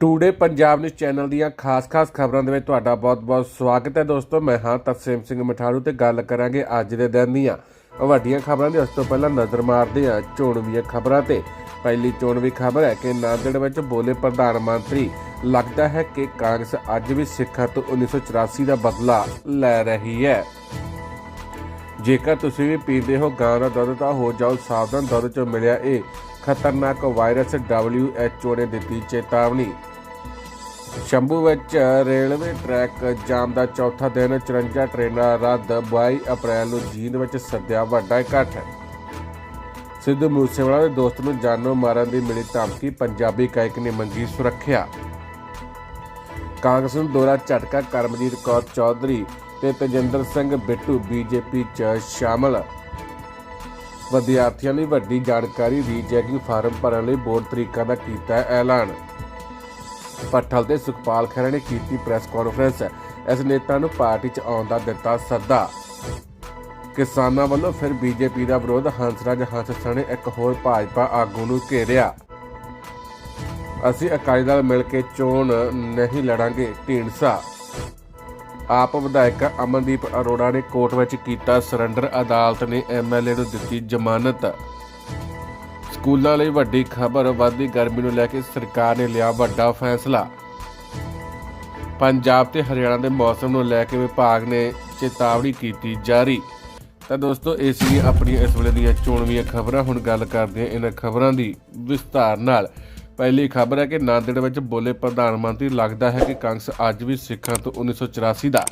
Today Punjab news channel ਦੀਆਂ ਖਾਸ-ਖਾਸ ਖਬਰਾਂ ਦੇ ਵਿੱਚ ਤੁਹਾਡਾ ਬਹੁਤ-ਬਹੁਤ ਸਵਾਗਤ ਹੈ। ਦੋਸਤੋ, ਮੈਂ ਹਾਂ ਤਰਸੇਮ ਸਿੰਘ ਮਠਾਰੂ ਤੇ ਗੱਲ ਕਰਾਂਗੇ ਅੱਜ ਦੇ ਦਿਨ ਦੀਆਂ। ਵੱਡੀਆਂ ਖਬਰਾਂ ਦੀ ਉਸ ਤੋਂ ਪਹਿਲਾਂ ਨਜ਼ਰ ਮਾਰਦੇ ਹਾਂ ਚੋਣਵੀਆਂ ਖਬਰਾਂ ਤੇ। ਪਹਿਲੀ ਚੋਣਵੀ ਖਬਰ ਹੈ ਕਿ ਨਾਂਦੜ ਵਿੱਚ ਬੋਲੇ ਪ੍ਰਧਾਨ ਮੰਤਰੀ, ਲੱਗਦਾ ਹੈ ਕਿ ਕਾਂਗਰਸ ਅੱਜ ਵੀ ਸਿੱਖਾਂ ਤੋਂ 1984 ਦਾ ਬਦਲਾ ਲੈ ਰਹੀ ਹੈ। ਜੇਕਰ ਤੁਸੀਂ ਵੀ ਪੀਂਦੇ ਹੋ ਗਾਂ ਦਾ ਦੁੱਧ, ਤਾਂ ਹੋ ਜਾਓ ਸਾਵਧਾਨ ਦੁੱਧ ਚੋਂ ਮਿਲਿਆ ਇਹ ਖਤਰਨਾਕ ਵਾਇਰਸ WHO ਨੇ ਦਿੱਤੀ ਚੇਤਾਵਨੀ। ਸ਼ੰਭੂ ਵਿੱਚ ਰੇਲਵੇ ਟਰੈਕ ਜਾਮ ਦਾ ਚੌਥਾ ਦਿਨ 54 ਟ੍ਰੇਨਾਂ ਰੱਦ 22 ਅਪ੍ਰੈਲ ਨੂੰ ਜੀਂਦ ਵਿੱਚ ਸੱਦਿਆ ਵੱਡਾ ਇਕੱਠ। ਸਿੱਧੂ ਮੂਸੇਵਾਲਾ ਦੇ ਦੋਸਤ ਨੂੰ ਜਾਨੋਂ ਮਾਰਨ ਦੀ ਮਿਲੀ ਧਮਕੀ, ਪੰਜਾਬੀ ਗਾਇਕ ਨੇ ਮੰਗੀ ਸੁਰੱਖਿਆ। ਕਾਂਗਰਸ ਨੂੰ ਦੋਰਾ ਝਟਕਾ, ਕਰਮਜੀਤ ਕੌਰ ਚੌਧਰੀ ਤੇ ਤਜਿੰਦਰ ਸਿੰਘ ਬਿੱਟੂ ਬੀਜੇਪੀ 'ਚ ਸ਼ਾਮਲ। ਵਿਦਿਆਰਥੀਆਂ ਲਈ ਵੱਡੀ ਜਾਣਕਾਰੀ ਰੀਚੈਕਿੰਗ ਫਾਰਮ ਭਰਨ ਲਈ ਬੋਰਡ ਤਰੀਕਾਂ ਦਾ ਕੀਤਾ ਐਲਾਨ। ਪੱਠਲ ਤੇ ਸੁਖਪਾਲ ਖਹਿਰਾ ਨੇ ਕੀਤੀ ਪ੍ਰੈਸ ਕਾਨਫਰੰਸ। ਇਸ ਨੇਤਾ ਨੂੰ ਪਾਰਟੀ 'ਚ ਆਉਣ ਦਾ ਦਿੱਤਾ ਸੱਦਾ। ਕਿਸਾਨਾਂ ਵੱਲੋਂ ਫਿਰ ਬੀਜੇਪੀ ਦਾ ਵਿਰੋਧ। ਹੰਸਰਾਜ ਹੰਸ ਸਣੇ ਇੱਕ ਹੋਰ ਭਾਜਪਾ ਆਗੂ ਨੂੰ ਘੇਰਿਆ। ਅਸੀਂ ਅਕਾਲੀ ਦਲ ਮਿਲ ਕੇ ਚੋਣ ਨਹੀਂ ਲੜਾਂਗੇ, ਢੀਂਡਸਾ ਆਪ ਵਿਧਾਇਕ ਅਮਨਦੀਪ ਅਰੋੜਾ ਨੇ ਕੋਰਟ ਵਿੱਚ ਕੀਤਾ ਸਰੈਂਡਰ ਅਦਾਲਤ ਨੇ ਐਮਐਲਏ ਨੂੰ ਦਿੱਤੀ ਜ਼ਮਾਨਤ। ਸਕੂਲਾਂ ਲਈ ਵੱਡੀ ਖਬਰ, ਵੱਧਦੀ ਗਰਮੀ ਨੂੰ ਲੈ ਕੇ ਸਰਕਾਰ ਨੇ ਲਿਆ ਵੱਡਾ ਫੈਸਲਾ। ਪੰਜਾਬ ਤੇ ਹਰਿਆਣਾ ਦੇ ਮੌਸਮ ਨੂੰ ਲੈ ਕੇ ਵਿਭਾਗ ਨੇ ਚੇਤਾਵਨੀ ਕੀਤੀ ਜਾਰੀ। ਤਾਂ ਦੋਸਤੋ, ਇਹ ਸੀ ਆਪਣੀਆਂ ਇਸ ਵੇਲੇ ਦੀਆਂ ਚੋਣਵੀਆਂ ਖਬਰਾਂ। ਹੁਣ ਗੱਲ ਕਰਦੇ ਹਾਂ ਇਹਨਾਂ ਖਬਰਾਂ ਦੀ ਵਿਸਤਾਰ ਨਾਲ। ਪਹਿਲੀ ਖਬਰ ਹੈ ਕਿ ਨਾਂਦੇੜ ਵਿੱਚ ਬੋਲੇ ਪ੍ਰਧਾਨ ਮੰਤਰੀ ਲੱਗਦਾ ਹੈ ਕਿ ਕਾਂਗਰਸ ਅੱਜ ਵੀ ਸਿੱਖਾਂ ਤੋਂ 1984 ਦਾ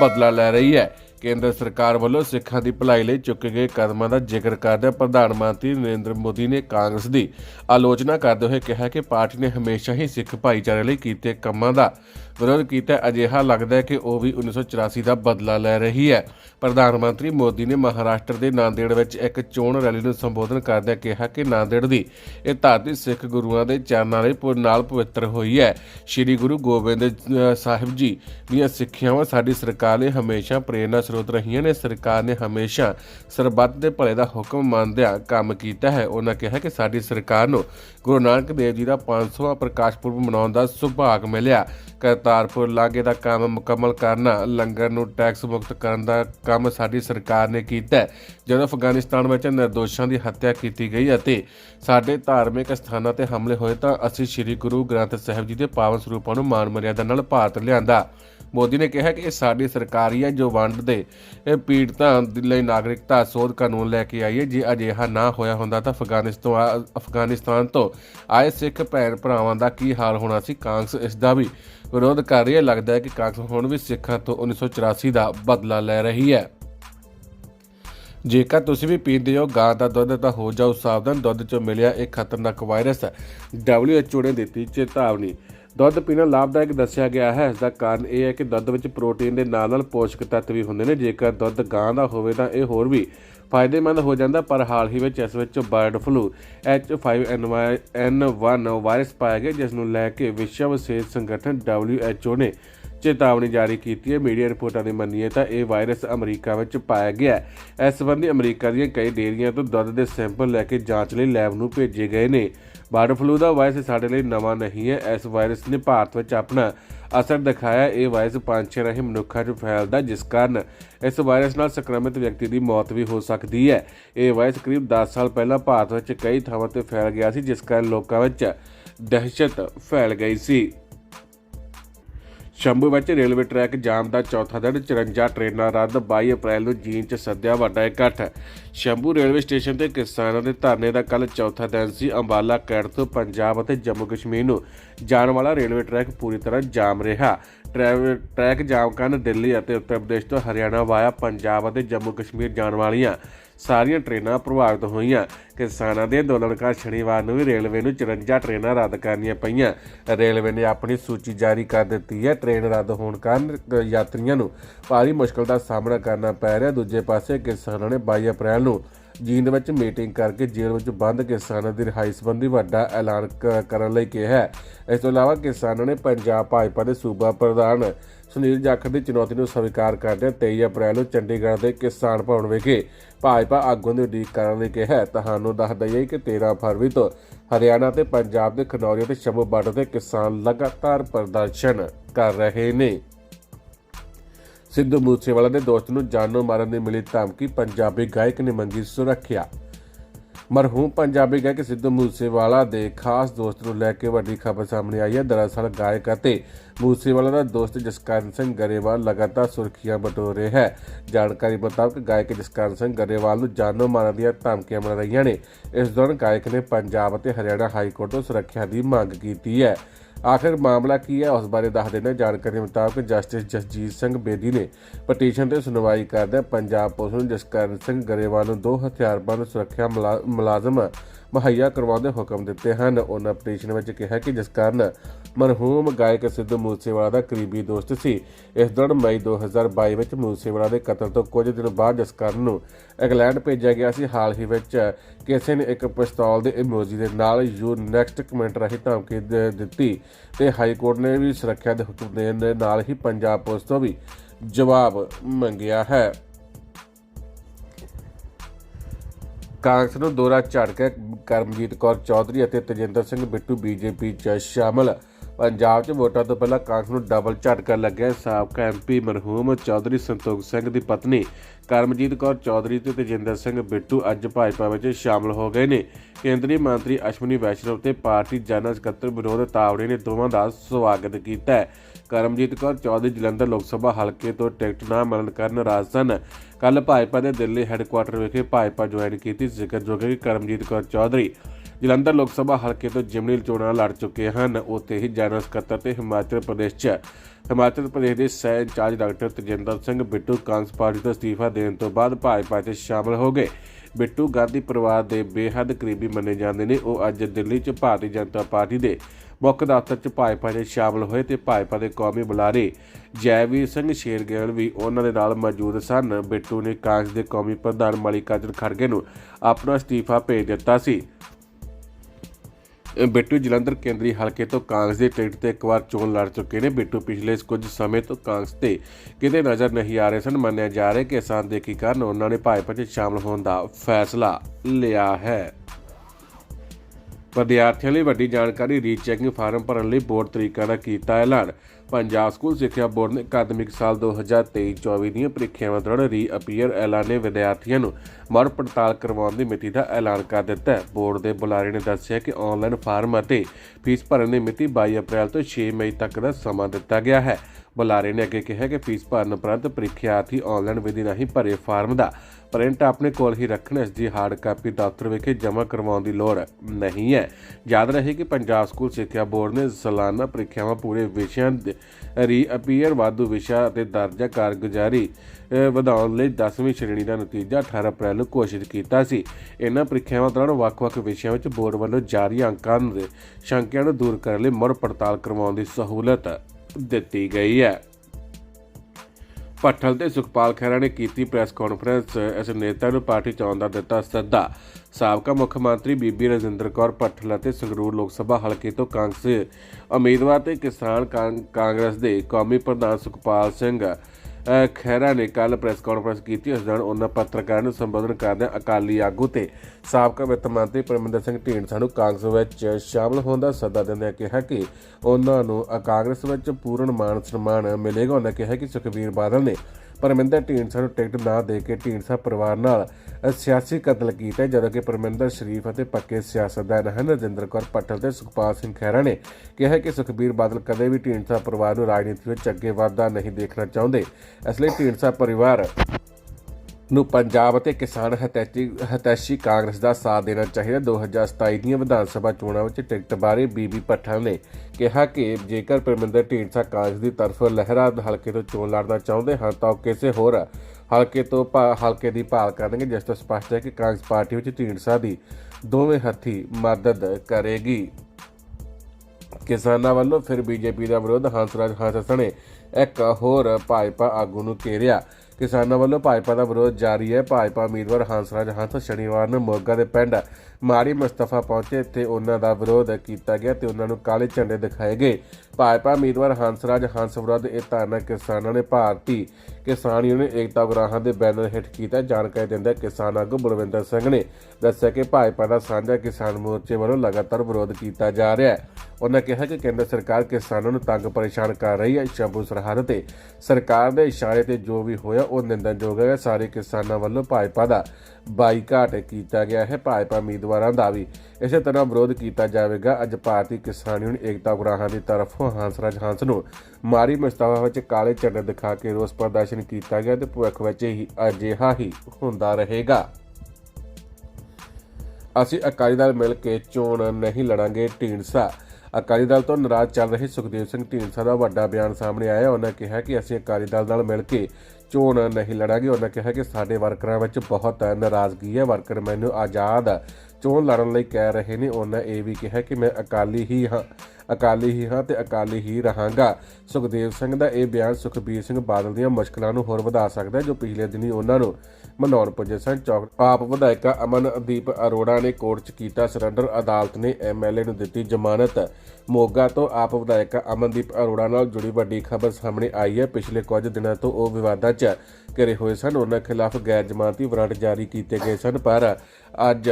ਬਦਲਾ ਲੈ ਰਹੀ ਹੈ। ਕੇਂਦਰ ਸਰਕਾਰ ਵੱਲੋਂ ਸਿੱਖਾਂ ਦੀ ਭਲਾਈ ਲਈ ਚੁੱਕੇ ਗਏ ਕਦਮਾਂ ਦਾ ਜ਼ਿਕਰ ਕਰਦਿਆਂ ਪ੍ਰਧਾਨ ਮੰਤਰੀ ਨਰਿੰਦਰ ਮੋਦੀ ਨੇ ਕਾਂਗਰਸ ਦੀ ਆਲੋਚਨਾ ਕਰਦੇ ਹੋਏ ਕਿਹਾ ਕਿ ਪਾਰਟੀ ਨੇ ਹਮੇਸ਼ਾ ਹੀ ਸਿੱਖ ਭਾਈਚਾਰੇ ਲਈ ਕੀਤੇ ਕੰਮਾਂ ਦਾ ਵਿਰੋਧ ਕੀਤਾ, ਅਜਿਹਾ ਲੱਗਦਾ ਹੈ ਕਿ ਉਹ ਵੀ 1984 ਦਾ ਬਦਲਾ ਲੈ ਰਹੀ ਹੈ। ਪ੍ਰਧਾਨ ਮੰਤਰੀ ਮੋਦੀ ਨੇ ਮਹਾਰਾਸ਼ਟਰ ਦੇ ਨਾਂਦੇੜ ਵਿੱਚ ਇੱਕ ਚੋਣ ਰੈਲੀ ਨੂੰ ਸੰਬੋਧਨ ਕਰਦਿਆਂ ਕਿਹਾ ਕਿ ਨਾਂਦੇੜ ਦੀ ਇਹ ਧਰਤੀ ਸਿੱਖ ਗੁਰੂਆਂ ਦੇ ਚਰਨਾਂ ਲਈ ਪੁਰ ਨਾਲ ਪਵਿੱਤਰ ਹੋਈ ਹੈ। ਸ੍ਰੀ ਗੁਰੂ ਗੋਬਿੰਦ ਸਾਹਿਬ ਜੀ ਦੀਆਂ ਸਿੱਖਿਆਵਾਂ ਸਾਡੀ ਸਰਕਾਰ ਲਈ ਹਮੇਸ਼ਾ ਪ੍ਰੇਰਨਾ ਸਰੋਤ ਰਹੀਆਂ ਨੇ। ਸਰਕਾਰ ਨੇ ਹਮੇਸ਼ਾ ਸਰਬੱਤ ਦੇ ਭਲੇ ਦਾ ਹੁਕਮ ਮੰਨਦਿਆਂ ਕੰਮ ਕੀਤਾ ਹੈ। ਉਹਨਾਂ ਕਿਹਾ ਕਿ ਸਾਡੀ ਸਰਕਾਰ ਨੂੰ ਗੁਰੂ ਨਾਨਕ ਦੇਵ ਜੀ ਦਾ 500ਵਾਂ ਪ੍ਰਕਾਸ਼ ਪੁਰਬ ਮਨਾਉਣ ਦਾ ਸੁਭਾਗ ਮਿਲਿਆ। ਕਰਤਾਰਪੁਰ ਲਾਗੇ ਦਾ ਕੰਮ ਮੁਕੰਮਲ ਕਰਨਾ, ਲੰਗਰ ਨੂੰ ਟੈਕਸ ਮੁਕਤ ਕਰਨ ਦਾ ਕੰਮ ਸਾਡੀ ਸਰਕਾਰ ਨੇ ਕੀਤਾ ਜਦੋਂ ਅਫਗਾਨਿਸਤਾਨ ਵਿੱਚ ਨਿਰਦੋਸ਼ਾਂ ਦੀ ਹੱਤਿਆ ਕੀਤੀ ਗਈ ਅਤੇ ਸਾਡੇ ਧਾਰਮਿਕ ਸਥਾਨਾਂ ਤੇ ਹਮਲੇ ਹੋਏ ਤਾਂ ਅਸੀਂ ਸ੍ਰੀ ਗੁਰੂ ਗ੍ਰੰਥ ਸਾਹਿਬ ਜੀ ਦੇ ਪਾਵਨ ਸਰੂਪਾਂ ਨੂੰ ਮਾਨ ਮਰਿਆਦਾ ਨਾਲ ਭਾਰਤ ਲਿਆਂਦਾ। ਮੋਦੀ ਨੇ ਕਿਹਾ ਕਿ ਇਹ ਸਾਡੀ ਸਰਕਾਰੀ ਹੈ ਜੋ ਵੰਡ ਦੇ ਪੀੜਤਾਂ ਦੇ ਲਈ ਨਾਗਰਿਕਤਾ ਸੋਧ ਕਾਨੂੰਨ ਲੈ ਕੇ ਆਈ ਹੈ। ਜੇ ਅਜਿਹਾ ਨਾ ਹੋਇਆ ਹੁੰਦਾ ਤਾਂ ਅਫਗਾਨਿਸਤਾਨ ਅਫਗਾਨਿਸਤਾਨ ਤੋਂ ਆਏ ਸਿੱਖ ਭੈਣ ਭਰਾਵਾਂ ਦਾ ਕੀ ਹਾਲ ਹੋਣਾ ਸੀ? ਕਾਂਗਰਸ ਇਸ ਦਾ ਵੀ ਵਿਰੋਧ ਕਰ ਰਹੀ ਹੈ। ਲੱਗਦਾ ਹੈ ਕਿ ਕਾਂਗਰਸ ਹੁਣ ਵੀ ਸਿੱਖਾਂ ਤੋਂ 1984 ਦਾ ਬਦਲਾ ਲੈ ਰਹੀ ਹੈ। ਜੇਕਰ ਤੁਸੀਂ ਵੀ ਪੀਂਦੇ ਹੋ ਗਾਂ ਦਾ ਦੁੱਧ, ਤਾਂ ਹੋ ਜਾਓ ਸਾਵਧਾਨ। ਦੁੱਧ ਚੋਂ ਮਿਲਿਆ ਇਹ ਖਤਰਨਾਕ ਵਾਇਰਸ ਹੈ। WHO ਨੇ ਦਿੱਤੀ ਚੇਤਾਵਨੀ। ਦੁੱਧ ਪੀਣਾ ਲਾਭਦਾਇਕ ਦੱਸਿਆ ਗਿਆ ਹੈ। ਇਸ ਦਾ ਕਾਰਨ ਇਹ ਹੈ ਕਿ ਦੁੱਧ ਵਿੱਚ ਪ੍ਰੋਟੀਨ ਦੇ ਨਾਲ ਨਾਲ ਪੋਸ਼ਕ ਤੱਤ ਵੀ ਹੁੰਦੇ ਨੇ। ਜੇਕਰ ਦੁੱਧ ਗਾਂ ਦਾ ਹੋਵੇ ਤਾਂ ਇਹ ਹੋਰ ਵੀ ਫਾਇਦੇਮੰਦ ਹੋ ਜਾਂਦਾ, ਪਰ ਹਾਲ ਹੀ ਵਿੱਚ ਇਸ ਵਿੱਚ ਬਰਡ ਫਲੂ H5N1 ਵਾਇਰਸ ਪਾਇਆ ਗਿਆ ਜਿਸ ਨੂੰ ਲੈ ਕੇ ਵਿਸ਼ਵ ਸਿਹਤ ਸੰਗਠਨ WHO ਨੇ ਚੇਤਾਵਨੀ ਜਾਰੀ ਕੀਤੀ ਹੈ। ਮੀਡੀਆ ਰਿਪੋਰਟਾਂ ਦੀ ਮੰਨੀਏ ਤਾਂ ਇਹ ਵਾਇਰਸ ਅਮਰੀਕਾ ਵਿੱਚ ਪਾਇਆ ਗਿਆ ਹੈ। ਇਸ ਸੰਬੰਧੀ ਅਮਰੀਕਾ ਦੀਆਂ ਕਈ ਡੇਅਰੀਆਂ ਤੋਂ ਦੁੱਧ ਦੇ ਸੈਂਪਲ ਲੈ ਕੇ ਜਾਂਚ ਲਈ ਲੈਬ ਨੂੰ ਭੇਜੇ ਗਏ ਨੇ। ਬਰਡ ਫਲੂ ਦਾ ਵਾਇਰਸ ਸਾਡੇ ਲਈ ਨਵਾਂ ਨਹੀਂ ਹੈ। ਇਸ ਵਾਇਰਸ ਨੇ ਭਾਰਤ ਵਿੱਚ ਆਪਣਾ ਅਸਰ ਦਿਖਾਇਆ। ਇਹ ਵਾਇਰਸ ਪੰਛੀਆਂ ਰਾਹੀਂ ਮਨੁੱਖਾਂ 'ਚ ਫੈਲਦਾ ਜਿਸ ਕਾਰਨ ਇਸ ਵਾਇਰਸ ਨਾਲ ਸੰਕਰਮਿਤ ਵਿਅਕਤੀ ਦੀ ਮੌਤ ਵੀ ਹੋ ਸਕਦੀ ਹੈ। ਇਹ ਵਾਇਰਸ ਕਰੀਬ 10 ਸਾਲ ਪਹਿਲਾਂ ਭਾਰਤ ਵਿੱਚ ਕਈ ਥਾਵਾਂ ਤੇ ਫੈਲ ਗਿਆ ਸੀ, ਜਿਸ ਕਾਰਨ ਲੋਕਾਂ ਵਿੱਚ ਦਹਿਸ਼ਤ ਫੈਲ ਗਈ ਸੀ। ਸ਼ੰਭੂ ਵਿੱਚ ਰੇਲਵੇ ਟਰੈਕ ਜਾਮ ਦਾ ਚੌਥਾ ਦਿਨ 54 ਟ੍ਰੇਨਾਂ ਰੱਦ 22 ਅਪ੍ਰੈਲ ਨੂੰ ਜੀਨ 'ਚ ਸੱਦਿਆ ਵੱਡਾ ਇਕੱਠ। ਸ਼ੰਭੂ ਰੇਲਵੇ ਸਟੇਸ਼ਨ ਤੇ ਕਿਸਾਨਾਂ ਦੇ ਧਰਨੇ ਦਾ ਕੱਲ ਚੌਥਾ ਦਿਨ ਸੀ। ਅੰਬਾਲਾ ਕੈਂਟ ਤੋਂ ਪੰਜਾਬ ਅਤੇ ਜੰਮੂ ਕਸ਼ਮੀਰ ਨੂੰ ਜਾਣ ਵਾਲਾ ਰੇਲਵੇ ਟਰੈਕ ਪੂਰੀ ਤਰ੍ਹਾਂ ਜਾਮ ਰਿਹਾ। ਟਰੈਵ- ਟਰੈਕ ਜਾਮ ਕਾਰਨ ਦਿੱਲੀ ਅਤੇ ਉੱਤਰ ਪ੍ਰਦੇਸ਼ ਤੋਂ ਹਰਿਆਣਾ ਵਾਇਆ ਪੰਜਾਬ ਅਤੇ ਜੰਮੂ ਕਸ਼ਮੀਰ ਜਾਣ ਵਾਲੀਆਂ ਸਾਰੀਆਂ ਟ੍ਰੇਨਾਂ ਪ੍ਰਭਾਵਿਤ ਹੋਈਆਂ। ਕਿਸਾਨਾਂ ਦੇ ਅੰਦੋਲਨ ਕਾਰਨ ਸ਼ਨੀਵਾਰ ਨੂੰ ਵੀ ਰੇਲਵੇ ਨੂੰ 54 ਟ੍ਰੇਨਾਂ ਰੱਦ ਕਰਨੀਆਂ ਪਈਆਂ। ਰੇਲਵੇ ਨੇ ਆਪਣੀ ਸੂਚੀ ਜਾਰੀ ਕਰ ਦਿੱਤੀ ਹੈ। ਟ੍ਰੇਨ ਰੱਦ ਹੋਣ ਕਾਰਨ ਯਾਤਰੀਆਂ ਨੂੰ ਭਾਰੀ ਮੁਸ਼ਕਲ ਦਾ ਸਾਹਮਣਾ ਕਰਨਾ ਪੈ ਰਿਹਾ। ਦੂਜੇ ਪਾਸੇ ਕਿਸਾਨਾਂ ਨੇ 22 ਅਪ੍ਰੈਲ ਨੂੰ ਜੀਂਦ ਵਿੱਚ ਮੀਟਿੰਗ ਕਰਕੇ ਜੇਲ੍ਹ ਵਿੱਚ ਬੰਦ ਕਿਸਾਨਾਂ ਦੀ ਰਿਹਾਈ ਸੰਬੰਧੀ ਵੱਡਾ ਐਲਾਨ ਕ- ਕਰਨ ਲਈ ਕਿਹਾ ਹੈ। ਇਸ ਤੋਂ ਇਲਾਵਾ ਕਿਸਾਨਾਂ ਨੇ ਪੰਜਾਬ ਭਾਜਪਾ ਦੇ ਸੂਬਾ ਪ੍ਰਧਾਨ ਸੁਨੀਲ ਜਾਖੜ ਦੀ ਚੁਣੌਤੀ ਨੂੰ ਸਵੀਕਾਰ ਕਰਦਿਆਂ 23 ਅਪ੍ਰੈਲ ਨੂੰ ਚੰਡੀਗੜ੍ਹ ਦੇ ਕਿਸਾਨ ਭਵਨ ਵਿਖੇ ਭਾਜਪਾ ਆਗੂਆਂ ਦੀ ਉਡੀਕ ਕਰਨ ਲਈ ਕਿਹਾ ਤੁਹਾਨੂੰ ਦੱਸ ਦਈਏ ਕਿ 13 ਫਰਵਰੀ ਤੋਂ ਹਰਿਆਣਾ ਤੇ ਪੰਜਾਬ ਦੇ ਖਨੌਰੀ ਤੇ ਸ਼ੰਭੂ ਬਾਰਡਰ ਤੇ ਕਿਸਾਨ ਲਗਾਤਾਰ ਪ੍ਰਦਰਸ਼ਨ ਕਰ ਰਹੇ ਨੇ। ਸਿੱਧੂ ਮੂਸੇਵਾਲਾ ਦੇ ਦੋਸਤ ਨੂੰ ਜਾਨੋਂ ਮਾਰਨ ਦੀ ਮਿਲੀ ਧਮਕੀ, ਪੰਜਾਬੀ ਗਾਇਕ ਨੇ ਮੰਗੀ ਸੁਰੱਖਿਆ। ਮਰਹੂਮ ਪੰਜਾਬੀ ਗਾਇਕ ਸਿੱਧੂ ਮੂਸੇਵਾਲਾ ਦੇ ਖਾਸ ਦੋਸਤ ਨੂੰ ਲੈ ਕੇ ਵੱਡੀ ਖਬਰ ਸਾਹਮਣੇ ਆਈ ਹੈ। ਦਰਅਸਲ ਗਾਇਕ ਅਤੇ ਮੂਸੇਵਾਲਾ ਦਾ ਦੋਸਤ ਜਸਕਰਨ ਸਿੰਘ ਗਰੇਵਾਲ ਲਗਾਤਾਰ ਸੁਰਖੀਆਂ ਬਟੋ ਰਿਹਾ ਹੈ। ਜਾਣਕਾਰੀ ਮੁਤਾਬਕ ਗਾਇਕ ਜਸਕਰਨ ਸਿੰਘ ਗਰੇਵਾਲ ਨੂੰ ਜਾਨੋਂ ਮਾਰਨ ਦੀਆਂ ਧਮਕੀਆਂ ਮਿਲ ਰਹੀਆਂ ਨੇ। ਇਸ ਦੌਰਾਨ ਗਾਇਕ ਨੇ ਪੰਜਾਬ ਅਤੇ ਹਰਿਆਣਾ ਹਾਈ ਕੋਰਟ ਤੋਂ ਸੁਰੱਖਿਆ ਦੀ ਮੰਗ ਕੀਤੀ ਹੈ। ਆਖਿਰ ਮਾਮਲਾ ਕੀ ਹੈ? ਉਸ ਬਾਰੇ ਦੱਸ ਦਿੰਦੇ ਜਾਣਕਾਰੀ ਮੁਤਾਬਕ ਜਸਟਿਸ ਜਸਜੀਤ ਸਿੰਘ ਬੇਦੀ ਨੇ ਪਟੀਸ਼ਨ ਤੇ ਸੁਣਵਾਈ ਕਰਦਿਆਂ ਪੰਜਾਬ ਪੁਲਿਸ ਨੂੰ ਜਸਕਰਨ ਸਿੰਘ ਗਰੇਵਾਲ ਨੂੰ ਦੋ ਹਥਿਆਰਬੰਦ ਸੁਰੱਖਿਆ ਮੁਲਾਜ਼ਮ ਮੁਹੱਈਆ ਕਰਵਾਉਣ ਦੇ ਹੁਕਮ ਦਿੱਤੇ ਹਨ। ਉਹਨਾਂ ਪਟੀਸ਼ਨ ਵਿੱਚ ਕਿਹਾ ਕਿ ਜਸਕਰਨ ਮਰਹੂਮ ਗਾਇਕ ਸਿੱਧੂ ਮੂਸੇਵਾਲਾ ਦਾ ਕਰੀਬੀ ਦੋਸਤ ਸੀ, ਇਸ ਦੌਰਾਨ ਮਈ 2022 ਵਿੱਚ ਮੂਸੇਵਾਲਾ ਦੇ ਕਤਲ ਤੋਂ ਕੁਝ ਦਿਨ ਬਾਅਦ ਜਸਕਰਨ ਨੂੰ ਇੰਗਲੈਂਡ ਭੇਜਿਆ ਗਿਆ ਸੀ। ਹਾਲ ਹੀ ਵਿੱਚ ਕਿਸੇ ਨੇ ਇੱਕ ਪਿਸਤੌਲ ਦੇ ਇਮੋਜੀ ਦੇ ਨਾਲ ਯੂ ਨੈਕਸਟ ਕਮੈਂਟ ਰਾਹੀਂ ਧਮਕੀ ਦੇ ਦਿੱਤੀ ਤੇ ਹਾਈ ਕੋਰਟ ਨੇ ਵੀ ਸੁਰੱਖਿਆ ਦੇ ਹੁਕਮ ਦੇਣ ਦੇ ਨਾਲ ਹੀ ਪੰਜਾਬ ਪੁਲਿਸ ਤੋਂ ਵੀ ਜਵਾਬ ਮੰਗਿਆ ਹੈ। ਕਾਂਗਰਸ ਨੂੰ ਦੋਰਾ ਕੇ ਕਰਮਜੀਤ ਕੌਰ ਚੌਧਰੀ ਅਤੇ ਤਜਿੰਦਰ ਸਿੰਘ ਬਿੱਟੂ ਬੀਜੇਪੀ 'ਚ ਸ਼ਾਮਲ। ਪੰਜਾਬ 'ਚ ਵੋਟਾਂ ਤੋਂ ਪਹਿਲਾਂ ਕਾਂਗਰਸ ਨੂੰ ਡਬਲ ਝਟਕਾ ਲੱਗਿਆ। ਸਾਬਕਾ ਐਮਪੀ ਮਰਹੂਮ ਚੌਧਰੀ ਸੰਤੋਖ ਸਿੰਘ ਦੀ ਪਤਨੀ ਕਰਮਜੀਤ ਕੌਰ ਚੌਧਰੀ ਤੇ ਤਜਿੰਦਰ ਸਿੰਘ ਬਿੱਟੂ ਅੱਜ ਭਾਜਪਾ ਵਿੱਚ ਸ਼ਾਮਲ ਹੋ ਗਏ ਨੇ। ਕੇਂਦਰੀ ਮੰਤਰੀ ਅਸ਼ਵਨੀ ਵੈਸ਼ਨਵ ਤੇ ਪਾਰਟੀ ਜਨਰਲ ਸਕੱਤਰ ਵਿਨੋਦ ਤਾਵੜੇ ਨੇ ਦੋਵਾਂ ਦਾ ਸਵਾਗਤ ਕੀਤਾ ਹੈ। ਕਰਮਜੀਤ ਕੌਰ ਚੌਧਰੀ ਜਲੰਧਰ ਲੋਕ ਸਭਾ ਹਲਕੇ ਤੋਂ ਟਿਕਟ ਨਾ ਮਿਲਣ ਕਾਰਨ ਨਾਰਾਜ਼ ਸਨ। ਕੱਲ ਭਾਜਪਾ ਦੇ ਦਿੱਲੀ ਹੈੱਡਕੁਆਰਟਰ ਵਿਖੇ ਭਾਜਪਾ ਜੁਆਇਨ ਕੀਤੀ। ਜ਼ਿਕਰਯੋਗ ਹੈ ਕਿ ਕਰਮਜੀਤ ਕੌਰ ਚੌਧਰੀ ਜਲੰਧਰ ਲੋਕ ਸਭਾ ਹਲਕੇ ਤੋਂ ਜਿਮਨੀ ਚੋਣਾਂ ਲੜ ਚੁੱਕੇ ਹਨ। ਉੱਥੇ ਹੀ ਜਨਰਲ ਸਕੱਤਰ ਤੇ ਹਿਮਾਚਲ ਪ੍ਰਦੇਸ਼ 'ਚ ਹਿਮਾਚਲ ਪ੍ਰਦੇਸ਼ ਦੇ ਸਹਿ incharge doctor Tajinder Singh Bittu Congress party ਤੋਂ ਅਸਤੀਫਾ ਦੇਣ ਤੋਂ ਬਾਅਦ ਭਾਜਪਾ 'ਚ ਸ਼ਾਮਲ ਹੋ ਗਏ। ਬਿੱਟੂ ਗਾਂਧੀ ਪਰਿਵਾਰ ਦੇ ਬੇਹੱਦ ਕਰੀਬੀ ਮੰਨੇ ਜਾਂਦੇ ਨੇ। ਉਹ ਅੱਜ ਦਿੱਲੀ 'ਚ ਭਾਰਤੀ ਜਨਤਾ ਪਾਰਟੀ ਦੇ ਮੁੱਖ ਦਫ਼ਤਰ 'ਚ ਭਾਜਪਾ 'ਚ ਸ਼ਾਮਲ ਹੋਏ ਤੇ ਭਾਜਪਾ ਦੇ ਕੌਮੀ ਬੁਲਾਰੇ ਜੈਵੀਰ ਸਿੰਘ ਸ਼ੇਰਗਿੱਲ ਵੀ ਉਹਨਾਂ ਦੇ ਨਾਲ ਮੌਜੂਦ ਸਨ। ਬਿੱਟੂ ਨੇ ਕਾਂਗਰਸ ਦੇ ਕੌਮੀ ਪ੍ਰਧਾਨ ਮਲਿਕਾਰਜੁਨ ਖੜਗੇ ਨੂੰ ਆਪਣਾ ਅਸਤੀਫਾ ਭੇਜ ਦਿੱਤਾ ਸੀ। ਬਿੱਟੂ ਜਲੰਧਰ ਕੇਂਦਰੀ ਹਲਕੇ ਤੋਂ ਕਾਂਗਰਸ ਦੀ ਟਿਕਟ ਤੇ ਇੱਕ ਵਾਰ ਚੋਣ ਲੜ ਚੁੱਕੇ ਨੇ। ਬਿੱਟੂ ਪਿਛਲੇ ਕੁਝ ਸਮੇਂ ਤੋਂ ਕਾਂਗਰਸ ਤੇ ਕਿਤੇ ਨਜ਼ਰ ਨਹੀਂ ਆ ਰਹੇ ਸਨ। ਮੰਨਿਆ ਜਾ ਰਿਹਾ ਕਿ ਅਸਾਨਦੇਖੀ ਕਾਰਨ ਉਹਨਾਂ ਨੇ ਭਾਜਪਾ 'ਚ ਸ਼ਾਮਲ ਹੋਣ ਦਾ ਫੈਸਲਾ ਲਿਆ ਹੈ। ਵਿਦਿਆਰਥੀਆਂ ਲਈ ਵੱਡੀ ਜਾਣਕਾਰੀ ਰੀਚੈਕਿੰਗ ਫਾਰਮ ਭਰਨ ਲਈ ਬੋਰਡ ਤਰੀਕਾਂ ਦਾ ਕੀਤਾ ਐਲਾਨ। ਪੰਜਾਬ ਸਕੂਲ ਸਿੱਖਿਆ ਬੋਰਡ ਨੇ ਅਕਾਦਮਿਕ ਸਾਲ 2023-24 ਦੀਆਂ ਪ੍ਰੀਖਿਆਵਾਂ ਦੌਰਾਨ ਰੀ ਅਪੀਅਰ ਐਲਾਨ ਨੇ ਵਿਦਿਆਰਥੀਆਂ ਨੂੰ ਮਰ ਪੜਤਾਲ ਕਰਵਾਉਣ ਦੀ ਮਿਤੀ ਦਾ ਐਲਾਨ ਕਰ ਦਿੱਤਾ ਹੈ। ਬੋਰਡ ਦੇ ਬੁਲਾਰੇ ਨੇ ਦੱਸਿਆ ਕਿ ਆਨਲਾਈਨ ਫਾਰਮ ਅਤੇ ਫੀਸ ਭਰਨ ਦੀ ਮਿਤੀ 22 ਅਪ੍ਰੈਲ ਤੋਂ 6 ਮਈ ਤੱਕ ਦਾ ਸਮਾਂ ਦਿੱਤਾ ਗਿਆ ਹੈ। ਬੁਲਾਰੇ ਨੇ ਅੱਗੇ ਕਿਹਾ ਕਿ ਫੀਸ ਭਰਨ ਉਪਰੰਤ ਪ੍ਰੀਖਿਆਰਥੀ ਆਨਲਾਈਨ ਵਿਧੀ ਰਾਹੀਂ ਭਰੇ ਫਾਰਮ ਦਾ ਪ੍ਰਿੰਟ ਆਪਣੇ ਕੋਲ ਹੀ ਰੱਖਣ, ਇਸ ਦੀ ਹਾਰਡ ਕਾਪੀ ਦਫ਼ਤਰ ਵਿਖੇ ਜਮ੍ਹਾਂ ਕਰਵਾਉਣ ਦੀ ਲੋੜ ਨਹੀਂ ਹੈ। ਯਾਦ ਰਹੇ ਕਿ ਪੰਜਾਬ ਸਕੂਲ ਸਿੱਖਿਆ ਬੋਰਡ ਨੇ ਸਾਲਾਨਾ ਪ੍ਰੀਖਿਆਵਾਂ ਪੂਰੇ ਵਿਸ਼ਿਆਂ ਦੇ ਰੀਅਪੀਅਰ ਵਾਧੂ ਵਿਸ਼ਾ ਅਤੇ ਦਰਜਾ ਕਾਰਗੁਜ਼ਾਰੀ ਵਧਾਉਣ ਲਈ 10ਵੀਂ ਸ਼੍ਰੇਣੀ ਦਾ ਨਤੀਜਾ 18 ਅਪ੍ਰੈਲ ਨੂੰ ਘੋਸ਼ਿਤ ਕੀਤਾ ਸੀ। ਇਹਨਾਂ ਪ੍ਰੀਖਿਆਵਾਂ ਦੌਰਾਨ ਵੱਖ-ਵੱਖ ਵਿਸ਼ਿਆਂ ਵਿੱਚ ਬੋਰਡ ਵੱਲੋਂ ਜਾਰੀ ਅੰਕਾਂ ਦੇ ਸ਼ੰਕਿਆਂ ਨੂੰ ਦੂਰ ਕਰਨ ਲਈ ਮੁੜ ਪੜਤਾਲ ਕਰਵਾਉਣ ਦੀ ਸਹੂਲਤ ਦਿੱਤੀ ਗਈ ਹੈ। ਭੱਠਲ ਤੇ ਸੁਖਪਾਲ ਖਹਿਰਾ ਨੇ ਕੀਤੀ ਪ੍ਰੈਸ ਕਾਨਫਰੰਸ। ਇਸ ਨੇਤਾ ਨੂੰ ਪਾਰਟੀ ਚ ਆਉਣ ਦਾ ਦਿੱਤਾ ਸੱਦਾ। ਸਾਬਕਾ ਮੁੱਖ ਮੰਤਰੀ ਬੀਬੀ ਰਜਿੰਦਰ ਕੌਰ ਭੱਠਲ ਅਤੇ ਸੰਗਰੂਰ ਲੋਕ ਸਭਾ ਹਲਕੇ ਤੋਂ ਕਾਂਗਰਸ ਉਮੀਦਵਾਰ ਤੇ ਕਿਸਾਨ ਕਾਂ- ਕਾਂਗਰਸ ਦੇ ਕੌਮੀ ਪ੍ਰਧਾਨ ਸੁਖਪਾਲ ਸਿੰਘ ਖਹਿਰਾ ਨੇ ਕੱਲ ਪ੍ਰੈਸ ਕਾਨਫਰੰਸ ਕੀਤੀ। ਉਸ ਦੌਰਾਨ ਉਹਨਾਂ ਪੱਤਰਕਾਰਾਂ ਨੂੰ ਸੰਬੋਧਨ ਕਰਦਿਆਂ ਅਕਾਲੀ ਆਗੂ ਤੇ ਸਾਬਕਾ ਵਿੱਤ ਮੰਤਰੀ ਪਰਮਿੰਦਰ ਸਿੰਘ ਢੀਂਡਸਾ ਨੂੰ ਕਾਂਗਰਸ ਵਿੱਚ ਸ਼ਾਮਲ ਹੋਣ ਦਾ ਸੱਦਾ ਦਿੰਦਿਆਂ ਕਿਹਾ ਕਿ ਉਹਨਾਂ ਨੂੰ ਕਾਂਗਰਸ ਵਿੱਚ ਪੂਰਨ ਮਾਨ ਸਨਮਾਨ ਮਿਲੇਗਾ। ਉਹਨਾਂ ਕਿਹਾ ਕਿ ਸੁਖਬੀਰ ਬਾਦਲ ਨੇ ਪਰਮਿੰਦਰ ਢੀਂਡਸਾ ਨੂੰ ਟਿਕਟ ਨਾ ਦੇ ਕੇ ਢੀਂਡਸਾ ਪਰਿਵਾਰ ਨਾਲ ਸਿਆਸੀ ਕਤਲ ਕੀਤਾ, ਜਦੋਂ ਕਿ ਪਰਮਿੰਦਰ ਸ਼ਰੀਫ ਅਤੇ ਪੱਕੇ ਸਿਆਸਤਦਾਨ ਹਨ ਰਜਿੰਦਰ ਕੌਰ ਪਟਲ ਤੇ ਸੁਖਪਾਲ ਸਿੰਘ ਖਹਿਰਾ ਨੇ ਕਿਹਾ ਕਿ ਸੁਖਬੀਰ ਬਾਦਲ ਕਦੇ ਵੀ ਢੀਂਡਸਾ ਪਰਿਵਾਰ ਨੂੰ ਰਾਜਨੀਤੀ ਵਿੱਚ ਅੱਗੇ ਵਧਦਾ ਨਹੀਂ ਦੇਖਣਾ ਚਾਹੁੰਦੇ। ਇਸ ਲਈ ਢੀਂਡਸਾ ਪਰਿਵਾਰ ਨੂੰ ਪੰਜਾਬ ਅਤੇ ਕਿਸਾਨ ਹਤੈਚੀ ਹਤੈਸ਼ੀ ਕਾਂਗਰਸ ਦਾ ਸਾਥ ਦੇਣਾ ਚਾਹੀਦਾ। 2027 ਦੀਆਂ ਵਿਧਾਨ ਸਭਾ ਚੋਣਾਂ ਵਿੱਚ ਟਿਕਟ ਬਾਰੇ ਬੀਬੀ ਪੱਠਲ ਨੇ ਕਿਹਾ ਕਿ ਜੇਕਰ ਪਰਮਿੰਦਰ ਢੀਂਡਸਾ ਕਾਂਗਰਸ ਦੀ ਤਰਫ ਲਹਿਰਾ ਹਲਕੇ ਤੋਂ ਚੋਣ ਲੜਨਾ ਚਾਹੁੰਦੇ ਹਨ, ਤਾਂ ਉਹ ਕਿਸੇ ਹੋਰ ਹਲਕੇ ਤੋਂ ਭਾ- ਹਲਕੇ ਦੀ ਭਾਲ ਕਰਨਗੇ, ਜਿਸ ਤੋਂ ਸਪਸ਼ਟ ਹੈ ਕਿ ਕਾਂਗਰਸ ਪਾਰਟੀ ਵਿੱਚ ਢੀਂਡਸਾ ਦੀ ਦੋਵੇਂ ਹੱਥੀ ਮਦਦ ਕਰੇਗੀ। ਕਿਸਾਨਾਂ ਵੱਲੋਂ ਫਿਰ ਬੀਜੇਪੀ ਦਾ ਵਿਰੋਧ ਹੰਸਰਾਜ ਹੰਸ ਸਣੇ ਇੱਕ ਹੋਰ ਭਾਜਪਾ ਆਗੂ ਨੂੰ ਘੇਰਿਆ। ਕਿਸਾਨਾਂ ਵੱਲੋਂ ਭਾਜਪਾ ਦਾ ਵਿਰੋਧ ਜਾਰੀ ਹੈ। ਭਾਜਪਾ ਉਮੀਦਵਾਰ ਹੰਸਰਾਜ ਹੰਸ ਸ਼ਨੀਵਾਰ ਨੂੰ ਮੋਗਾ ਦੇ ਪਿੰਡ ਮਾੜੀ ਮੁਸਤਫਾ ਪਹੁੰਚੇ ਇੱਥੇ ਉਹਨਾਂ ਦਾ ਵਿਰੋਧ ਕੀਤਾ ਗਿਆ ਤੇ ਉਹਨਾਂ ਨੂੰ ਕਾਲੇ ਝੰਡੇ ਦਿਖਾਏ ਗਏ। ਭਾਜਪਾ ਉਮੀਦਵਾਰ ਹੰਸਰਾਜ ਹੰਸ ਵਿਰੁੱਧ ਇਹ ਧਾਰਨਾ ਕਿਸਾਨਾਂ ਨੇ ਭਾਰਤੀ ਕਿਸਾਨ ਯੂਨੀਅਨ ਏਕਤਾ ਉਗਰਾਹਾਂ ਦੇ ਬੈਨਰ ਹੇਠ ਕੀਤਾ। ਜਾਣਕਾਰੀ ਦਿੰਦਾ ਕਿਸਾਨ ਆਗੂ ਬਲਵਿੰਦਰ ਸਿੰਘ ਨੇ ਦੱਸਿਆ ਕਿ ਭਾਜਪਾ ਦਾ ਸਾਂਝਾ ਕਿਸਾਨ ਮੋਰਚੇ ਵੱਲੋਂ ਲਗਾਤਾਰ ਵਿਰੋਧ ਕੀਤਾ ਜਾ ਰਿਹਾ ਹੈ। ਉਹਨਾਂ ਕਿਹਾ ਕਿ ਕੇਂਦਰ ਸਰਕਾਰ ਕਿਸਾਨਾਂ ਨੂੰ ਤੰਗ ਪਰੇਸ਼ਾਨ ਕਰ ਰਹੀ ਹੈ। ਸ਼ੰਭੂ ਸਰਹੱਦ ਤੇ ਸਰਕਾਰ ਦੇ ਇਸ਼ਾਰੇ ਤੇ ਜੋ ਵੀ ਹੋਇਆ, ਉਹ ਨਿੰਦਣਯੋਗ ਹੈ ਸਾਰੇ ਕਿਸਾਨਾਂ ਵੱਲੋਂ ਭਾਜਪਾ ਦਾ ਬਾਈਕਾਟ ਕੀਤਾ ਗਿਆ ਹੈ। ਭਾਜਪਾ ਉਮੀਦਵਾਰਾਂ ਦਾ ਵੀ। ਇਸੇ ਤਰ੍ਹਾਂ ਵਿਰੋਧ ਕੀਤਾ ਜਾਵੇਗਾ। ਅੱਜ ਭਾਰਤੀ ਕਿਸਾਨ ਯੂਨੀਅਨ ਏਕਤਾ ਉਗਰਾਹਾਂ ਦੀ ਤਰਫੋਂ ਹੰਸਰਾਜ ਹੰਸ ਨੂੰ ਮਾਰੀ ਮੁਸਤਫਾ ਵਿੱਚ ਕਾਲੇ ਝੰਡੇ ਦਿਖਾ ਕੇ ਰੋਸ ਪ੍ਰਦਰਸ਼ਨ ਕੀਤਾ ਗਿਆ ਤੇ ਭਵਿੱਖ ਵਿੱਚ ਹੀ ਅਜਿਹਾ ਹੀ ਹੁੰਦਾ ਰਹੇਗਾ। ਅਸੀਂ ਅਕਾਲੀ ਦਲ ਮਿਲ ਕੇ ਚੋਣ ਨਹੀਂ ਲੜਾਂਗੇ, ਢੀਂਡਸਾ। ਅਕਾਲੀ ਦਲ ਤੋਂ ਨਾਰਾਜ਼ ਚੱਲ ਰਹੇ ਸੁਖਦੇਵ ਸਿੰਘ ਢੀਂਡਸਾ ਦਾ ਵੱਡਾ ਬਿਆਨ ਸਾਹਮਣੇ ਆਇਆ। ਉਹਨਾਂ ਕਿਹਾ ਕਿ ਅਸੀਂ ਅਕਾਲੀ ਦਲ ਨਾਲ ਮਿਲ ਕੇ ਚੋਣ ਨਹੀਂ ਲੜਾਂਗੇ। ਉਹਨਾਂ ਕਿਹਾ ਕਿ ਸਾਡੇ ਵਰਕਰਾਂ ਵਿੱਚ ਬਹੁਤ ਨਾਰਾਜ਼ਗੀ ਹੈ। ਵਰਕਰ ਮੈਨੂੰ ਆਜ਼ਾਦ ਚੋਣ ਲੜਨ ਲਈ ਕਹਿ ਰਹੇ ਨੇ। ਉਹਨਾਂ ਇਹ ਵੀ ਕਿਹਾ ਕਿ ਮੈਂ ਅਕਾਲੀ ਹੀ ਹਾਂ, ਅਕਾਲੀ ਹੀ ਹਾਂ ਤੇ ਅਕਾਲੀ ਹੀ ਰਹਾਂਗਾ। ਸੁਖਦੇਵ ਸਿੰਘ ਦਾ ਇਹ ਬਿਆਨ ਸੁਖਬੀਰ ਸਿੰਘ ਬਾਦਲ ਦੀਆਂ ਮੁਸ਼ਕਲਾਂ ਨੂੰ ਹੋਰ ਵਧਾ ਸਕਦਾ ਹੈ, ਜੋ ਪਿਛਲੇ ਦਿਨੀ ਉਹਨਾਂ ਨੂੰ ਮਨਾਉਣ ਪੁੱਜੇ ਸਨ। ਚੌਕ ਆਪ ਵਿਧਾਇਕਾ ਅਮਨਦੀਪ ਅਰੋੜਾ ਨੇ ਕੋਰਟ 'ਚ ਕੀਤਾ ਸਰੈਂਡਰ ਅਦਾਲਤ ਨੇ ਐਮਐਲਏ ਨੂੰ ਦਿੱਤੀ ਜ਼ਮਾਨਤ। ਮੋਗਾ ਤੋਂ ਆਪ ਵਿਧਾਇਕਾ ਅਮਨਦੀਪ ਅਰੋੜਾ ਨਾਲ ਜੁੜੀ ਵੱਡੀ ਖਬਰ ਸਾਹਮਣੇ ਆਈ ਹੈ। ਪਿਛਲੇ ਕੁਝ ਦਿਨਾਂ ਤੋਂ ਉਹ ਵਿਵਾਦਾਂ 'ਚ ਘਿਰੇ ਹੋਏ ਸਨ। ਉਹਨਾਂ ਖਿਲਾਫ ਗੈਰ ਜ਼ਮਾਨਤੀ ਵਾਰੰਟ ਜਾਰੀ ਕੀਤੇ ਗਏ ਸਨ, ਪਰ ਅੱਜ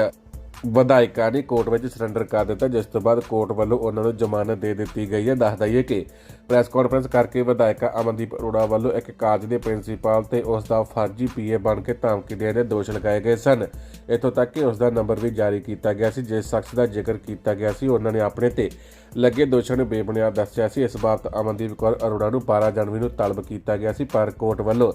ਵਿਧਾਇਕਾ ਨੇ ਕੋਰਟ ਵਿੱਚ ਸਰੈਂਡਰ ਕਰ ਦਿੱਤਾ, ਜਿਸ ਤੋਂ ਬਾਅਦ ਕੋਰਟ ਵੱਲੋਂ ਉਹਨਾਂ ਨੂੰ ਜ਼ਮਾਨਤ ਦੇ ਦਿੱਤੀ ਗਈ ਹੈ। ਦੱਸ ਦਈਏ ਕਿ ਪ੍ਰੈਸ ਕਾਨਫਰੰਸ ਕਰਕੇ ਵਿਧਾਇਕਾ ਅਮਨਦੀਪ ਅਰੋੜਾ ਵੱਲੋਂ ਇੱਕ ਕਾਲਜ ਦੇ ਪ੍ਰਿੰਸੀਪਲ ਤੇ ਉਸ ਦਾ ਫਰਜ਼ੀ ਪੀਏ ਬਣ ਕੇ ਧਮਕੀ ਦੇਣ ਦੇ ਦੋਸ਼ ਲਗਾਏ ਗਏ ਸਨ। ਇੱਥੋਂ ਤੱਕ ਕਿ ਉਸ ਦਾ ਨੰਬਰ ਵੀ ਜਾਰੀ ਕੀਤਾ ਗਿਆ ਸੀ, ਜਿਸ ਸ਼ਖਸ ਦਾ ਜ਼ਿਕਰ ਕੀਤਾ ਗਿਆ ਸੀ। ਉਹਨਾਂ ਨੇ ਆਪਣੇ ਤੇ ਲੱਗੇ ਦੋਸ਼ਾਂ ਨੂੰ ਬੇਬੁਨਿਆਦ ਦੱਸਿਆ ਸੀ। ਇਸ ਬਾਬਤ ਅਮਨਦੀਪ ਕੌਰ ਅਰੋੜਾ ਨੂੰ 12 ਜਨਵਰੀ ਨੂੰ ਤਲਬ ਕੀਤਾ ਗਿਆ ਸੀ, ਪਰ ਕੋਰਟ ਵੱਲੋਂ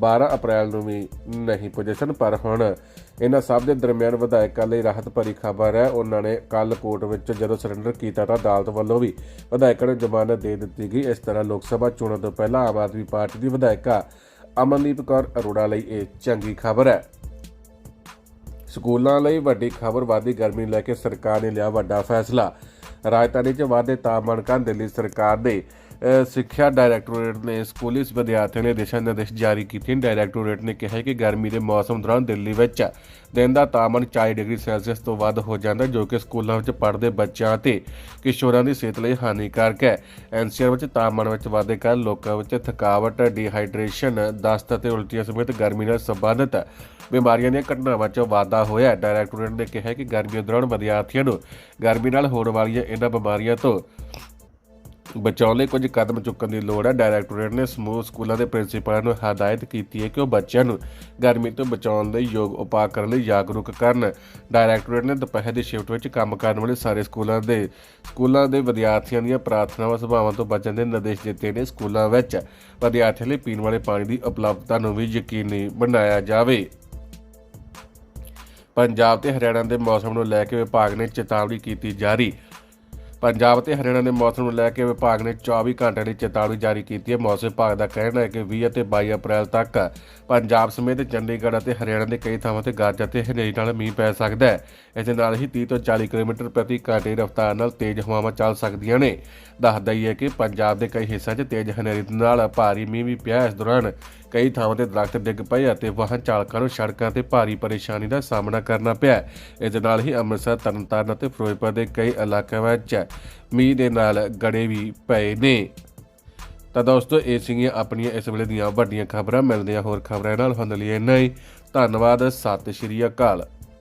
12 ਅਪ੍ਰੈਲ ਨੂੰ ਵੀ ਨਹੀਂ ਪੁੱਜੇ ਸਨ। ਪਰ ਹੁਣ ਇਹਨਾਂ ਸਭ ਦੇ ਦਰਮਿਆਨ ਵਿਧਾਇਕਾਂ ਲਈ ਰਾਹਤ ਭਰੀ ਖਬਰ ਹੈ। ਉਹਨਾਂ ਨੇ ਕੱਲ ਕੋਰਟ ਵਿੱਚ ਜਦੋਂ ਸਰੈਂਡਰ ਕੀਤਾ ਤਾਂ ਅਦਾਲਤ ਵੱਲੋਂ ਵੀ ਵਿਧਾਇਕਾਂ ਨੂੰ ਜ਼ਮਾਨਤ ਦੇ ਦਿੱਤੀ ਗਈ ਇਸ ਤਰ੍ਹਾਂ ਲੋਕ ਸਭਾ ਚੋਣਾਂ ਤੋਂ ਪਹਿਲਾਂ ਆਮ ਆਦਮੀ ਪਾਰਟੀ ਦੀ ਵਿਧਾਇਕਾ ਅਮਨਦੀਪ ਕੌਰ ਅਰੋੜਾ ਲਈ ਇਹ ਚੰਗੀ ਖਬਰ ਹੈ। ਸਕੂਲਾਂ ਲਈ ਵੱਡੀ ਖਬਰ ਵਾਦੀ ਗਰਮੀ ਲੈ ਕੇ ਸਰਕਾਰ ਨੇ ਲਿਆ ਵੱਡਾ ਫੈਸਲਾ। ਰਾਜਧਾਨੀ 'ਚ ਵਾਧੇ ਤਾਪਮਾਨ ਕਾਰਨ ਦਿੱਲੀ ਸਰਕਾਰ ਨੇ ਸਿੱਖਿਆ ਡਾਇਰੈਕਟੋਰੇਟ ਨੇ ਸਕੂਲੀ ਵਿਦਿਆਰਥੀਆਂ ਲਈ ਦਿਸ਼ਾ ਨਿਰਦੇਸ਼ ਜਾਰੀ ਕੀਤੇ। ਨੇ ਡਾਇਰੈਕਟੋਰੇਟ ਨੇ ਕਿਹਾ ਹੈ ਕਿ ਗਰਮੀ ਦੇ ਮੌਸਮ ਦੌਰਾਨ ਦਿੱਲੀ ਵਿੱਚ ਦਿਨ ਦਾ ਤਾਪਮਾਨ 40 ਡਿਗਰੀ ਸੈਲਸੀਅਸ ਤੋਂ ਵੱਧ ਹੋ ਜਾਂਦਾ ਜੋ ਕਿ ਸਕੂਲਾਂ ਵਿੱਚ ਪੜ੍ਹਦੇ ਬੱਚਿਆਂ ਤੇ ਕਿਸ਼ੋਰਾਂ ਦੀ ਸਿਹਤ ਲਈ ਹਾਨੀਕਾਰਕ ਹੈ। ਐਨਸੀਆਰ ਵਿੱਚ ਤਾਪਮਾਨ ਵਿੱਚ ਵਾਧੇ ਕਾਰਨ ਲੋਕਾਂ ਵਿੱਚ ਥਕਾਵਟ, ਡੀਹਾਈਡਰੇਸ਼ਨ, ਦਸਤ ਅਤੇ ਉਲਟੀਆਂ ਸਮੇਤ ਗਰਮੀ ਨਾਲ ਸੰਬੰਧਿਤ ਬਿਮਾਰੀਆਂ ਦੀਆਂ ਘਟਨਾਵਾਂ 'ਚ ਵਾਧਾ ਹੋਇਆ ਹੈ। ਡਾਇਰੈਕਟੋਰੇਟ ਨੇ ਕਿਹਾ ਕਿ ਗਰਮੀ ਦੌਰਾਨ ਵਿਦਿਆਰਥੀਆਂ ਨੂੰ ਗਰਮੀ ਨਾਲ ਹੋਣ ਵਾਲੀਆਂ ਇਹਨਾਂ ਬਿਮਾਰੀਆਂ ਤੋਂ ਬਚਾਉਣ ਲਈ ਕੁਝ ਕਦਮ ਚੁੱਕਣ ਦੀ ਲੋੜ ਹੈ। ਡਾਇਰੈਕਟੋਰੇਟ ਨੇ ਸਮੂਹ ਸਕੂਲਾਂ ਦੇ ਪ੍ਰਿੰਸੀਪਲਾਂ ਨੂੰ ਹਦਾਇਤ ਕੀਤੀ ਹੈ ਕਿ ਉਹ ਬੱਚਿਆਂ ਨੂੰ ਗਰਮੀ ਤੋਂ ਬਚਾਉਣ ਲਈ ਯੋਗ ਉਪਾਅ ਕਰਨ ਲਈ ਜਾਗਰੂਕ ਕਰਨ। ਡਾਇਰੈਕਟੋਰੇਟ ਨੇ ਦੁਪਹਿਰ ਦੀ ਸ਼ਿਫਟ ਵਿੱਚ ਕੰਮ ਕਰਨ ਵਾਲੇ ਸਾਰੇ ਸਕੂਲਾਂ ਦੇ ਸਕੂਲਾਂ ਦੇ ਵਿਦਿਆਰਥੀਆਂ ਦੀਆਂ ਪ੍ਰਾਰਥਨਾਵਾਂ ਸੁਭਾਵਾਂ ਤੋਂ ਬਚਣ ਦੇ ਨਿਰਦੇਸ਼ ਦਿੱਤੇ ਨੇ ਸਕੂਲਾਂ ਵਿੱਚ। ਵਿਦਿਆਰਥੀਆਂ ਲਈ ਪੀਣ ਵਾਲੇ ਪਾਣੀ ਦੀ ਉਪਲਬਧਤਾ ਨੂੰ ਵੀ ਯਕੀਨੀ ਬਣਾਇਆ ਜਾਵੇ। ਪੰਜਾਬ ਤੇ ਹਰਿਆਣਾ ਦੇ ਮੌਸਮ ਨੂੰ ਲੈ ਕੇ ਵਿਭਾਗ ਨੇ ਚੇਤਾਵਨੀ ਕੀਤੀ ਜਾਰੀ। ਪੰਜਾਬ ਤੇ ਹਰਿਆਣਾ ਦੇ ਮੌਸਮ ਨੂੰ ਲੈ ਕੇ ਵਿਭਾਗ ਨੇ 24 ਘੰਟਿਆਂ ਦੀ ਚੇਤਾਵਨੀ ਜਾਰੀ ਕੀਤੀ ਹੈ। ਮੌਸਮ ਵਿਭਾਗ ਦਾ ਕਹਿਣਾ ਹੈ ਕਿ 20 ਅਤੇ 22 ਅਪ੍ਰੈਲ ਤੱਕ ਪੰਜਾਬ ਸਮੇਤ ਚੰਡੀਗੜ੍ਹ ਅਤੇ ਹਰਿਆਣਾ ਦੇ ਕਈ ਥਾਵਾਂ ਤੇ ਗਰਜ ਅਤੇ ਹਨੇਰੀ ਨਾਲ ਮੀਂਹ ਪੈ ਸਕਦਾ ਹੈ। ਇਸ ਦੇ ਨਾਲ ਹੀ 30 ਤੋਂ 40 ਕਿਲੋਮੀਟਰ ਪ੍ਰਤੀ ਘੰਟੇ ਦੀ ਰਫ਼ਤਾਰ ਨਾਲ ਤੇਜ਼ ਹਵਾਵਾਂ ਚੱਲ ਸਕਦੀਆਂ ਨੇ। ਦੱਸ ਹੈ ਕਿ ਪੰਜਾਬ ਦੇ ਕਈ ਹਿੱਸਿਆਂ 'ਚ ਤੇਜ਼ ਹਨੇਰੀ ਨਾਲ ਭਾਰੀ ਮੀਂਹ ਵੀ ਪਿਆ ਇਸ ਦੌਰਾਨ ਕਈ ਥਾਵਾਂ ਤੇ ਦਰਖਤ ਡਿੱਗ ਪਏ ਅਤੇ ਵਾਹਨ ਚਾਲਕਾਂ ਨੂੰ ਸੜਕਾਂ ਤੇ ਭਾਰੀ ਪਰੇਸ਼ਾਨੀ ਦਾ ਸਾਹਮਣਾ ਕਰਨਾ ਪਿਆ ਇਸ ਦੇ ਨਾਲ ਹੀ ਅੰਮ੍ਰਿਤਸਰ, ਤਰਨਤਾਰਨ ਅਤੇ ਫਿਰੋਜ਼ਪੁਰ ਦੇ ਕਈ ਇਲਾਕਿਆਂ ਵਿੱਚ ਮੀਂਹ ਦੇ ਨਾਲ ਗੜੇ ਵੀ ਪਏ ਨੇ। ਤਾਂ ਦੋਸਤੋ, ਇਹ ਸੀਗੀਆਂ ਆਪਣੀਆਂ ਇਸ ਵੇਲੇ ਦੀਆਂ ਵੱਡੀਆਂ ਖਬਰਾਂ। ਮਿਲਦੀਆਂ ਹੋਰ ਖਬਰਾਂ ਨਾਲ। ਹੁੰਦੇ ਲਈ ਇੰਨਾ ਹੀ। ਧੰਨਵਾਦ। ਸਤਿ ਸ਼੍ਰੀ ਅਕਾਲ।